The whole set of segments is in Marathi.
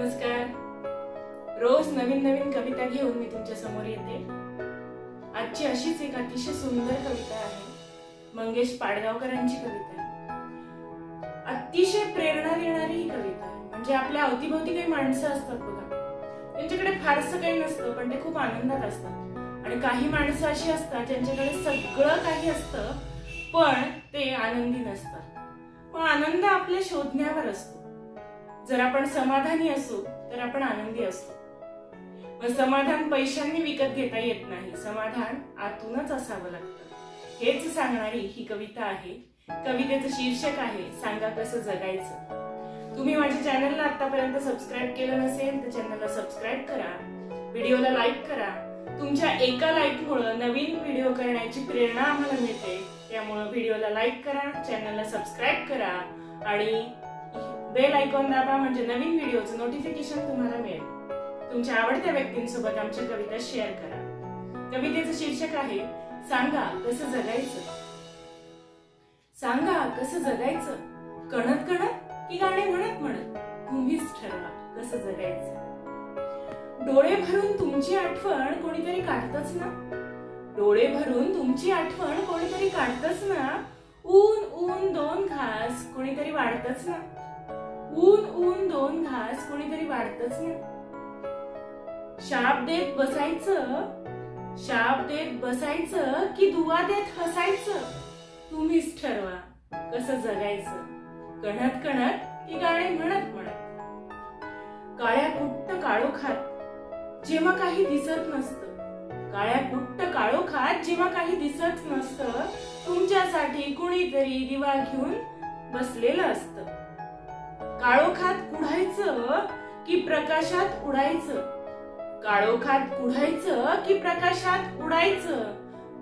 नमस्कार. रोज नवीन नवीन कविता घेऊन मी तुमच्यासमोर येते. आजची अशीच एक अतिशय सुंदर कविता आहे मंगेश पाडगावकरांची कविता. अतिशय प्रेरणा देणारी ही कविता. म्हणजे आपल्या अवतीभोवती काही माणसं असतात बघा. त्यांच्याकडे फारसं काही नसतं पण ते खूप आनंदात असतात. आणि काही माणसं अशी असतात ज्यांच्याकडे सगळं काही असतं पण ते आनंदी नसतात. मग आनंद आपल्या शोधण्यावर असतो. जर आपण समाधानी असू तर आपण आनंदी असतो मग समाधान पैशांनी विकत घेता येत नाही. समाधान आतूनच असावं लागतं. हेच सांगणारी ही कविता आहे. कवितेचं शीर्षक आहे सांगा कसं जगायचं. तुम्ही माझ्या चॅनलला आतापर्यंत सबस्क्राईब केलं नसेल तर चॅनलला सबस्क्राईब करा. व्हिडिओला लाईक करा. तुमच्या एका लाईकमुळं नवीन व्हिडिओ करण्याची प्रेरणा आम्हाला मिळते. त्यामुळं व्हिडिओला लाईक करा चॅनलला सबस्क्राईब करा. आणि बेल आयकॉन दाबा म्हणजे नवीन व्हिडिओचं नोटिफिकेशन तुम्हाला मिळेल. तुमच्या आवडत्या व्यक्तींसोबत आमच्या कविता शेअर करा. कवितेचं शीर्षक आहे सांगा कसं जगायचं? सांगा कसं जगायचं? कणत कणत की गाणे म्हणत म्हणत तुम्हीच ठरवा कसं जगायचं? डोळे भरून तुमची आठवण कोणीतरी काढतच ना? डोळे भरून तुमची आठवण कोणीतरी काढतच ना? ऊन ऊन दोन घास कोणीतरी वाढतच ना? ऊन ऊन दोन घास कोणीतरी वाढतच ना शाप देत बसायचं शाप देत बसायचं की दुवा देत हसायचं? तुम्हीच ठरवा कसं जगायचं? कणत कणत की गाणे म्हणत म्हणत. काळ्या कुट्ट काळोखात जेव्हा काही दिसत नसतं. काळ्या कुट्ट काळोखात जेव्हा काही दिसत नसतं तुमच्यासाठी कुणीतरी दिवा घेऊन बसलेलं असतं. काळोखात उडायचं की प्रकाशात उडायचं? काळोखात उडायचं की प्रकाशात उडायचं?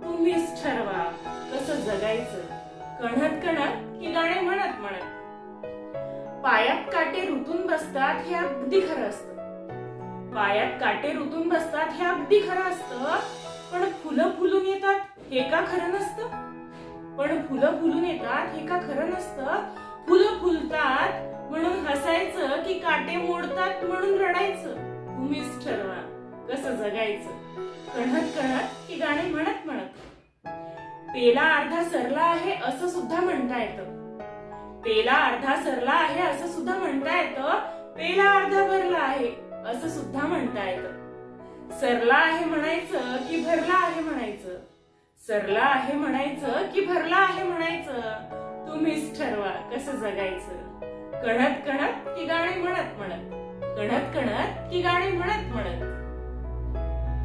तुम्हीच ठरवा कसं जगायचं. कणत कणत की गाणे म्हणत म्हणत. पायात काटे रुतून बसतात हे अगदी खरं असतं. पायात काटे रुतून बसतात हे अगदी खरं असतं. पण फुलं फुलून येतात हे का खरं नसतं? पण फुलं फुलून येतात हे का खरं नसतं? फुलं फुलतात म्हणून मोडतात म्हणून रडायचं. तुम्हीच ठरवा कसं जगायचं? कणत कणत की गाणे म्हणत म्हणत. पेला अर्धा सरला आहे असं सुद्धा म्हणता येतं. पेला अर्धा सरला आहे असं सुद्धा म्हणता येतं. पेला अर्धा भरला आहे असं सुद्धा म्हणता येतं. सरला आहे म्हणायचं की भरला आहे म्हणायचं. सरला आहे म्हणायचं की भरला आहे म्हणायचं. तुम्हीच ठरवा कसं जगायचं. कणत कणत की गाणे म्हणत म्हणत. कणत कणत की गाणे म्हणत म्हणत.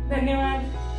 धन्यवाद.